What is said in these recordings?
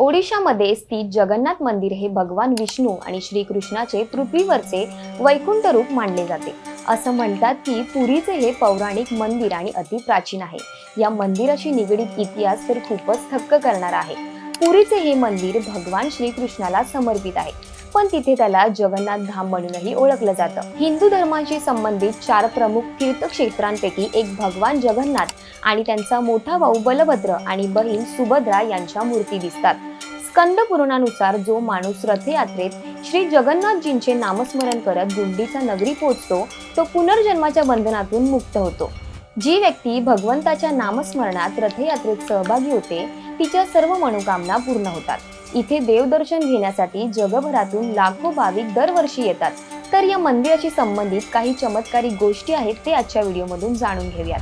ओडिशामध्ये स्थित जगन्नाथ मंदिर हे भगवान विष्णू आणि श्रीकृष्णाचे पृथ्वीवरचे वैकुंठ रूप मानले जाते. असं म्हणतात की पुरीचे हे पौराणिक मंदिर आणि अतिप्राचीन आहे. या मंदिराशी निगडीत इतिहास तर खूपच थक्क करणार आहे. पुरीचे हे मंदिर भगवान श्रीकृष्णाला समर्पित आहे. पण तिथे त्याला जगन्नाथ धाम म्हणूनही ओळखलं जातं. हिंदू धर्माशी संबंधित चार प्रमुख तीर्थक्षेत्रांपैकी एक भगवान जगन्नाथ आणि त्यांचा मोठा भाऊ बलभद्र आणि बहीण सुभद्रा यांच्या मूर्ती दिसतात. स्कंद पुराणानुसार जो माणूस रथयात्रेत श्री जगन्नाथजींचे नामस्मरण करत गुंडीचा नगरी पोहोचतो तो पुनर्जन्माच्या बंधनातून मुक्त होतो. जी व्यक्ती भगवंताच्या नामस्मरणात रथयात्रेत सहभागी होते तिच्या सर्व मनोकामना पूर्ण होतात. इथे देवदर्शन घेण्यासाठी जगभरातून लाखो भाविक दरवर्षी येतात. तर या मंदिराशी संबंधित काही चमत्कारिक गोष्टी आहेत ते आजच्या व्हिडिओमधून जाणून घेऊयात.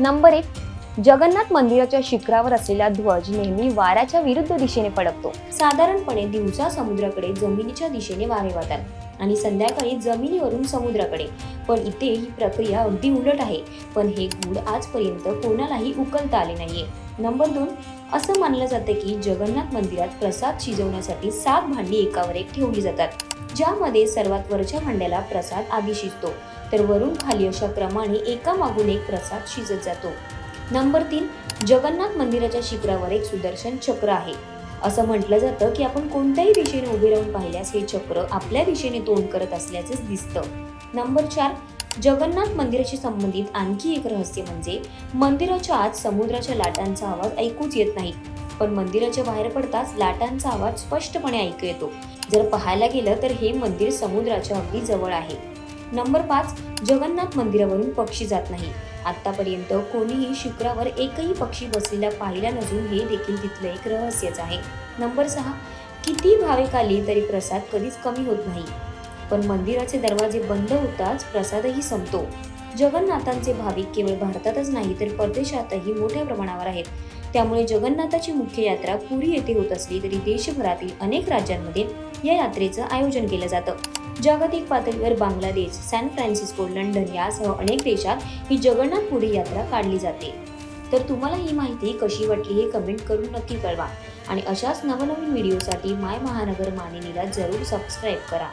नंबर एक जगन्नाथ मंदिराच्या शिखरावर असलेला ध्वज नेहमी वाऱ्याच्या विरुद्ध दिशेने फडकतो साधारणपणे दिवसा समुद्राकडे जमिनीच्या दिशेने वारे वाहतात आणि संध्याकाळी जमिनीवरून समुद्राकडे. पण इथे ही प्रक्रिया अगदी उलट आहे. पण हे गूढ आजपर्यंत कोणालाही उकलता आले नाहीये. नंबर दोन असं मानलं जातं की जगन्नाथ मंदिरात प्रसाद शिजवण्यासाठी सात भांडी एकावर एक ठेवली जातात ज्यामध्ये सर्वात वरच्या भांड्याला प्रसाद आधी शिजतो तर वरून खाली अशा क्रमाने एका मागून एक प्रसाद शिजत जातो. नंबर तीन जगन्नाथ मंदिराच्या शिखरावर एक सुदर्शन चक्र आहे. असं म्हटलं जातं की आपण कोणत्याही दिशेने उभे राहून पाहिल्यास हे चक्र आपल्या दिशेने तोंड करत असल्याचंच दिसतं. नंबर चार जगन्नाथ मंदिराशी संबंधित आणखी एक रहस्य म्हणजे मंदिराच्या आत समुद्राच्या लाटांचा आवाज ऐकूच येत नाही. पण मंदिराच्या बाहेर पडताच लाटांचा आवाज स्पष्टपणे ऐकू येतो. जर पाहायला गेलं तर हे मंदिर समुद्राच्या अगदी जवळ आहे. नंबर पाच जगन्नाथ मंदिरावरून पक्षी जात नाही. आतापर्यंत कोणीही शुक्रावर एकही पक्षी बसलेला पाहिला नसून हे देखील तिथलं एक रहस्यच आहे. नंबर सहा किती भाविक आली तरी प्रसाद कधीच कमी होत नाही. पण मंदिराचे दरवाजे बंद होताच प्रसादही संपतो. जगन्नाथांचे भाविक केवळ भारतातच नाही तर परदेशातही मोठ्या प्रमाणावर आहेत. त्यामुळे जगन्नाथाची मुख्य यात्रा पुरी येथे होत असली तरी देशभरातील अनेक राज्यांमध्ये या यात्रेचं आयोजन केलं जातं. जागतिक पातळीवर बांगलादेश सॅन फ्रान्सिस्को लंडन यासह अनेक देशात ही जगन्नाथपुरी यात्रा काढली जाते. तर तुम्हाला ही माहिती कशी वाटली हे कमेंट करून नक्की कळवा. आणि अशाच नवनवीन व्हिडिओसाठी माय महानगर मानिनीला जरूर सबस्क्राईब करा.